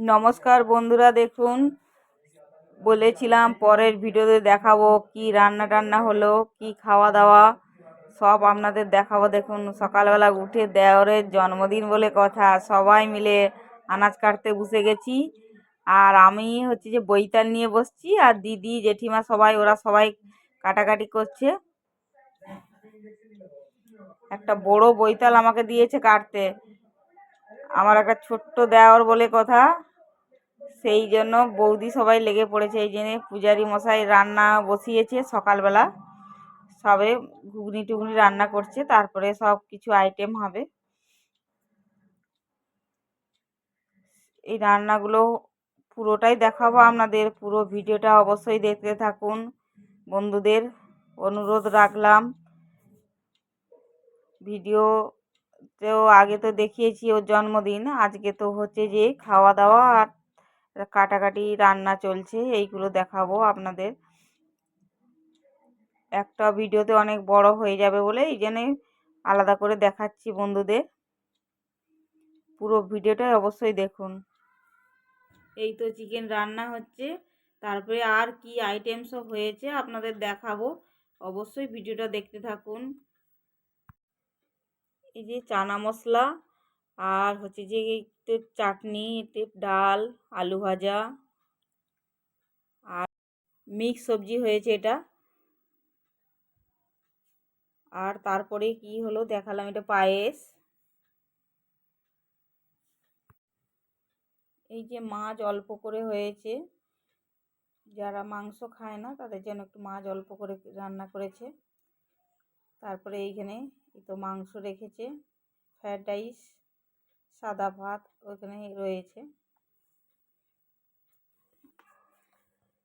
নমস্কার বন্ধুরা, দেখুন, বলেছিলাম পরের ভিডিওতে দেখাবো কি রান্না টান্না হলো, কি খাওয়া দাওয়া, সব আপনাদের দেখাবো। দেখুন, সকালবেলা উঠে দেওরের জন্মদিন বলে কথা, সবাই মিলে আনাজ কাটতে বসে গেছি। আর আমি হচ্ছে যে বইতাল নিয়ে বসছি, আর দিদি, জেঠিমা সবাই, ওরা সবাই কাটাকাটি করছে। একটা বড় বইতাল আমাকে দিয়েছে কাটতে। আমার একটা ছোট্ট দেওর বলে কথা। সেই জন্য বৌদি সবাই লেগে পড়েছে। এই জন্যে পূজারি মশাই রান্না বসিয়েছে সকালবেলা। সবে ঘুগনি টুগনি রান্না করছে, তারপরে সব কিছু আইটেম হবে। এই রান্নাগুলো পুরোটাই দেখাবো আপনাদের। পুরো ভিডিওটা অবশ্যই দেখতে থাকুন। বন্ধুদের অনুরোধ রাখলাম। ভিডিওতেও আগে তো দেখিয়েছি ওর জন্মদিন। আজকে তো হচ্ছে যে খাওয়া দাওয়া আর কাটাকাটি রান্না চলছে, এইগুলো দেখাবো আপনাদের। একটা ভিডিওতে অনেক বড় হয়ে যাবে বলে এই জন্যে আলাদা করে দেখাচ্ছি বন্ধুদের। পুরো ভিডিওটাই অবশ্যই দেখুন। এই তো চিকেন রান্না হচ্ছে, তারপরে আর কি আইটেম সব হয়েছে আপনাদের দেখাবো। অবশ্যই ভিডিওটা দেখতে থাকুন। এই যে চানা মশলা আর হচ্ছে যে একটু চাটনি, একটু ডাল, আলু ভাজা আর মিক্স সবজি হয়েছে এটা। আর তারপরে কি হলো দেখালাম এটা পায়েস। এই যে মাছ অল্প করে হয়েছে। যারা মাংস খায় না তাদের জন্য একটু মাছ অল্প করে রান্না করেছে। তারপরে এইখানে এই তো মাংস রেখেছে, ফ্রায়েড রাইস। সাদা ভাত ওখানে রয়েছে।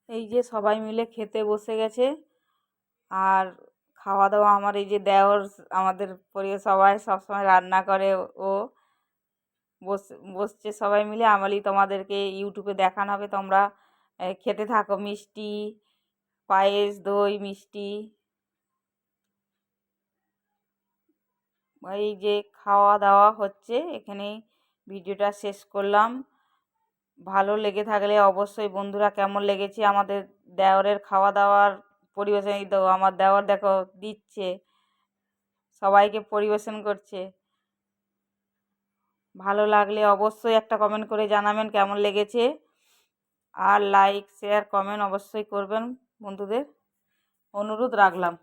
এই যে সবাই মিলে খেতে বসে গেছে। আর খাওয়া দাওয়া আমার এই যে দেওর, আমাদের পরিবার সবাই সবসময় রান্না করে। ও বসছে সবাই মিলে। আমলি তোমাদেরকে ইউটিউবে দেখানো হবে। তোমরা খেতে থাকো। মিষ্টি, পায়েস, দই, মিষ্টি। এই যে খাওয়া দাওয়া হচ্ছে, এখানেই ভিডিওটা শেষ করলাম। ভালো লেগে থাকলে অবশ্যই বন্ধুরা কেমন লেগেছে? আমাদের দেওরের খাওয়া দাওয়ার পরিবেশন, এই আমার দেওর দেখো দিচ্ছে, সবাইকে পরিবেশন করছে। ভালো লাগলে অবশ্যই একটা কমেন্ট করে জানাবেন কেমন লেগেছে। আর লাইক শেয়ার কমেন্ট অবশ্যই করবেন বন্ধুদের। অনুরোধ রাখলাম।